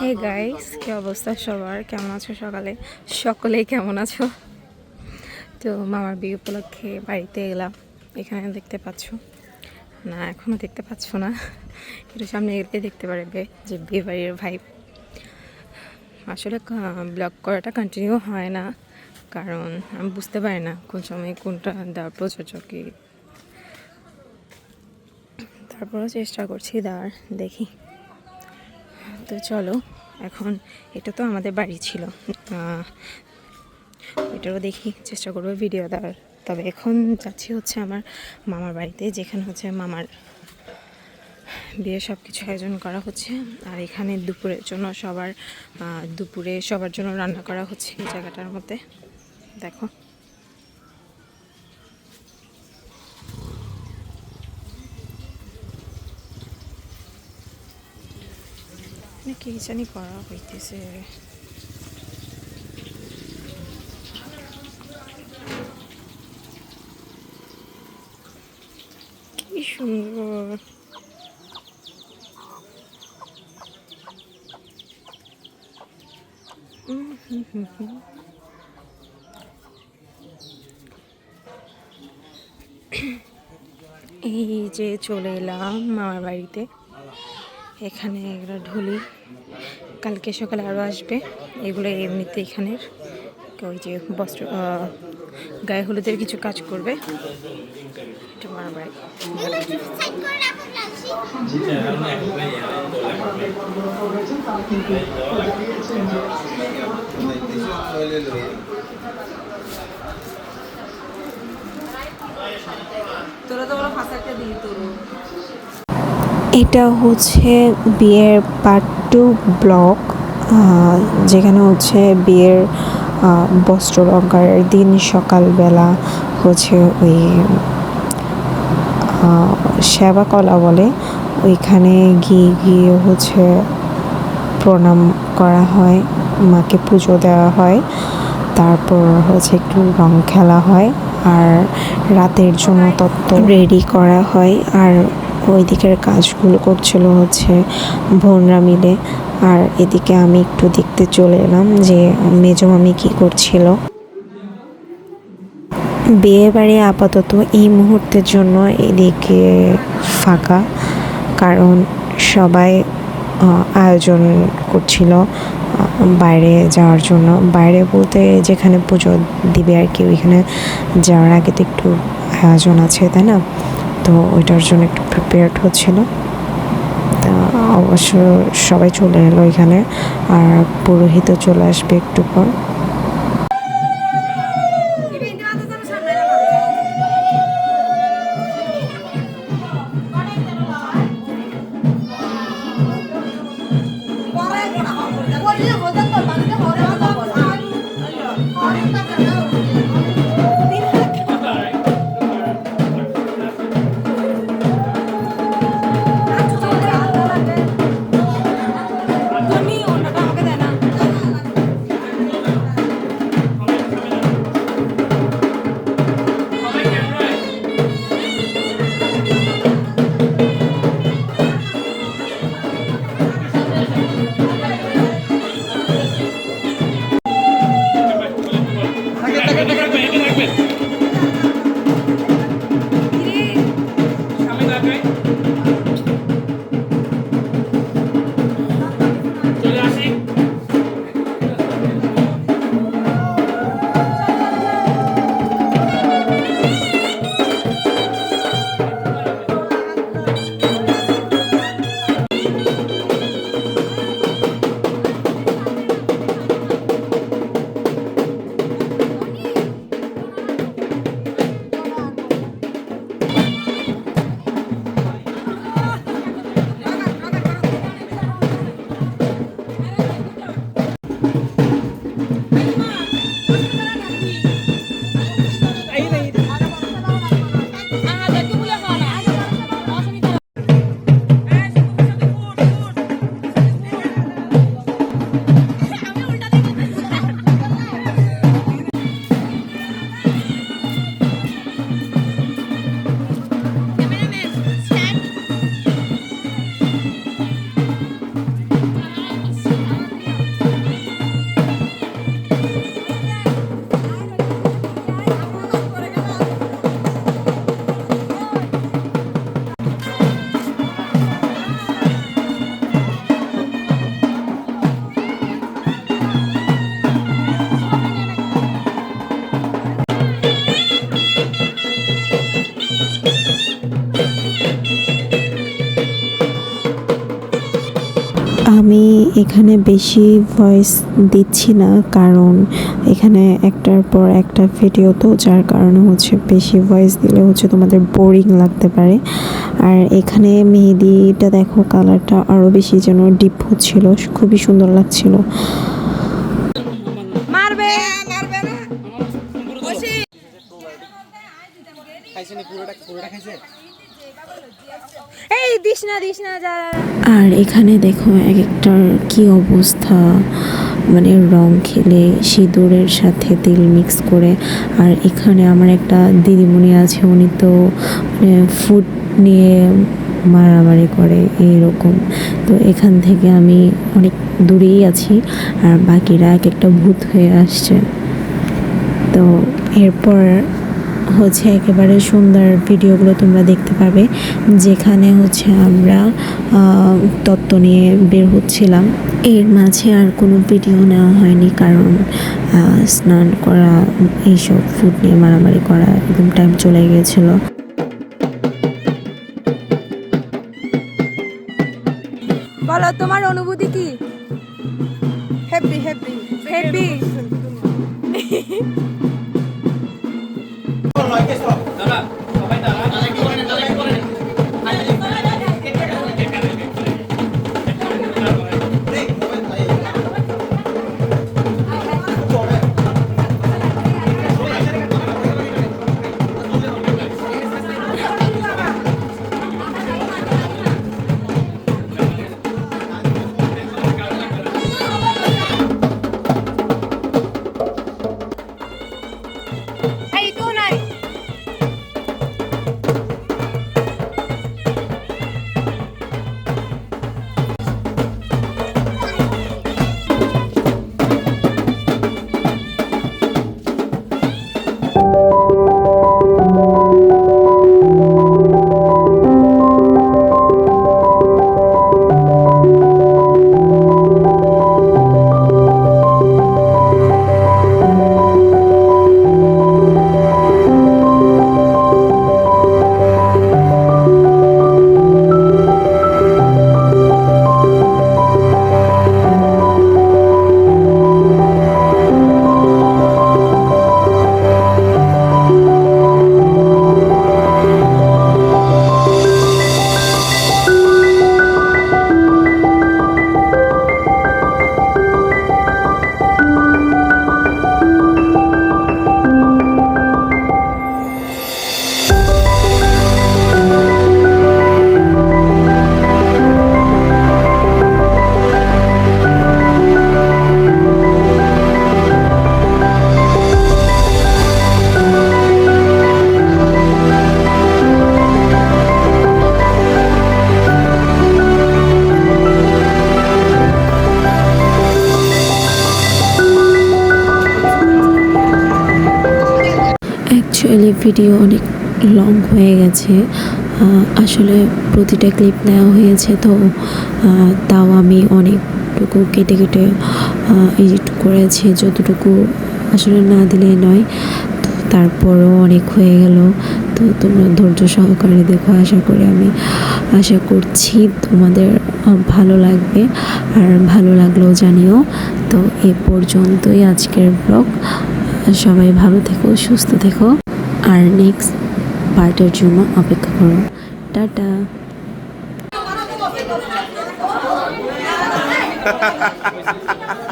Hey guys কি অবস্থা সবার? কেমন আছো সকালে? সকলেই কেমন আছো? তো মামার বিয়ে উপলক্ষে বাড়িতে এলাম। এখানে দেখতে পাচ্ছ। না এখনও দেখতে পাচ্ছ না। একটু সামনে এলে দেখতে পারবে যে বিয়ে বাড়ির ভাই আসলে ব্লগ করাটা কন্টিনিউ হয় না। কারণ আমি বুঝতে পারি না কোন সময় কোনটা দেওয়ার প্রযোজ্য কি। তারপরেও চেষ্টা করছি দেওয়ার দেখি। তো চলো, এখন এটা তো আমাদের বাড়ি ছিল। এটারও দেখি, চেষ্টা করব ভিডিও দেওয়ার। তবে এখন যাচ্ছি হচ্ছে আমার মামার বাড়িতে, যেখানে হচ্ছে মামার বিয়ে সব কিছু আয়োজন করা হচ্ছে। আর এখানে দুপুরের জন্য সবার দুপুরে সবার জন্য রান্না করা হচ্ছে এই জায়গাটার মধ্যে। দেখো। কি জানি করা হইতেছে। কি সুন্দর। এই যে চলে এলাম মামার বাড়িতে। এখানে এগুলো ঢুলি। কালকে সকালে আরও আসবে। এগুলো এমনিতে এখানের ওই যে বস্ত্র গায়ে হলুদের কিছু কাজ করবে। এটা মামার বাড়ি এটা হচ্ছে বিয়ের পার্ট টু ব্লক যেখানে হচ্ছে বিয়ের বস্ত্র অলঙ্কারের দিন সকালবেলা হচ্ছে ওই সেবা কলা বলে। ওইখানে গিয়ে গিয়ে হচ্ছে প্রণাম করা হয়, মাকে পুজো দেওয়া হয়। তারপর হচ্ছে একটু রং খেলা হয়, আর রাতের জন্য তত্ত্ব রেডি করা হয়। আর ওই দিকের কাজগুলো করছিল হচ্ছে বোনরা মিলে। আর এদিকে আমি একটু দেখতে চলে এলাম যে মেজো মামি কী করছিল। বিয়ে বাড়ি আপাতত এই মুহূর্তের জন্য এদিকে ফাঁকা, কারণ সবাই আয়োজন করছিল বাইরে যাওয়ার জন্য। বাইরে বলতে যেখানে পুজো দিবে আর কি, ওইখানে যাওয়ার আগে তো একটু আয়োজন আছে, তাই না? তো ওইটার জন্য একটু প্রিপেয়ার্ড হচ্ছিল। অবশ্য সবাই চলে এলো এখানে, আর পুরোহিতও চলে আসবে একটু পর। আমি এখানে বেশি ভয়েস দিচ্ছি না কারণ এখানে একটার পর একটা ভিডিও তো যার কারণে হচ্ছে বেশি ভয়েস দিলে হচ্ছে তোমাদের বোরিং লাগতে পারে। আর এখানে মেহেদিটা দেখো কালারটা আরও বেশি যেন ডিপ হচ্ছিল খুবই সুন্দর লাগছিল। খাইছে নি পুরোটা? পুরোটা খাইছে? আর এখানে দেখো এক একটার কি অবস্থা? মানে রং খেলে সিঁদুরের সাথে তেল মিক্স করে। আর এখানে আমার একটা দিদিমণি আছে, উনি তো ফুড নিয়ে মারামারি করে এইরকম। তো এখান থেকে আমি অনেক দূরেই আছি, আর বাকিরা এক একটা ভূত হয়ে আসছে। তো এরপর হচ্ছে একেবারে সুন্দর ভিডিওগুলো তোমরা দেখতে পাবে। যেখানে হচ্ছে আমরা তত্ত্ব নিয়ে বের হচ্ছিলাম। এর মাঝে আর কোনো ভিডিও নেওয়া হয়নি কারণ স্নান করা এইসব ফুড নিয়ে মারামারি করা একদম টাইম চলে গিয়েছিল। বলো তোমার অনুভূতি কি? Happy happy happy の相手した。actually video অনেক লং হয়ে গেছে। আসলে প্রতিটা ক্লিপ নেওয়া হয়েছে তো তাও আমি অনেকটুকু কেটে কেটে এডিট করেছি, যতটুকু আসলে না দিলেই নয়, তো তারপরও অনেক হয়ে গেল। তো তোমরা ধৈর্য সহকারে দেখো, আশা করি আমি, আশা করছি তোমাদের ভালো লাগবে। আর ভালো লাগলেও জানিও। তো এ পর্যন্তই আজকের ব্লগ সবাই ভালো থেকো, সুস্থ থেকো। আর নেক্সট পার্টের জন্য অপেক্ষা করো টাটা ha ha ha.